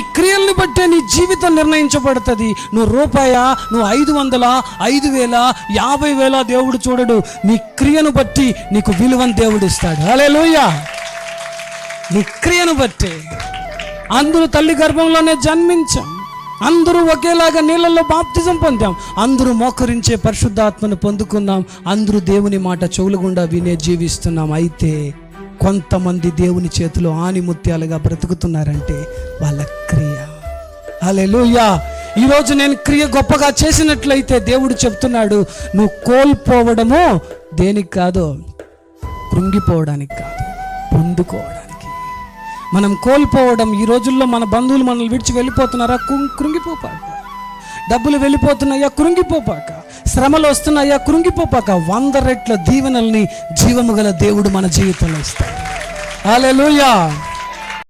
క్రియల్ని బట్టే నీ జీవితం నిర్ణయించబడుతుంది. నువ్వు రూపాయ నువ్వు ఐదు వందల ఐదు వేల యాభై వేల దేవుడు చూడడు. నీ క్రియను బట్టి నీకు విలువని దేవుడు ఇస్తాడు. అలే నీ క్రియను బట్టి. అందరూ తల్లి గర్భంలోనే జన్మించాం. అందరూ ఒకేలాగా నీళ్ళల్లో బాప్తిజం పొందాం. అందరూ మోకరించే పరిశుద్ధాత్మను పొందుకున్నాం అందరూ దేవుని మాట చెవులు గుండా వినే జీవిస్తున్నాం. అయితే కొంతమంది దేవుని చేతిలో ఆనిముత్యాలుగా బ్రతుకుతున్నారంటే వాళ్ళ క్రియ. హల్లెలూయా. ఈరోజు నేను క్రియ గొప్పగా చేసినట్లయితే దేవుడు చెప్తున్నాడు నువ్వు కోల్పోవడము దేనికి కాదు కృంగిపోవడానికి కాదు పొందుకోవడానికి. మనం కోల్పోవడం ఈ రోజుల్లో మన బంధువులు మనల్ని విడిచి వెళ్ళిపోతున్నారా? కృంగిపోపాక డబ్బులు వెళ్ళిపోతున్నాయా? కృంగిపోపాక శ్రమలు వస్తున్నాయా? కృంగిపోపాక వంద రెట్ల దీవెనల్ని జీవము గల దేవుడు మన జీవితంలో ఇస్తాడు. అలెలుయా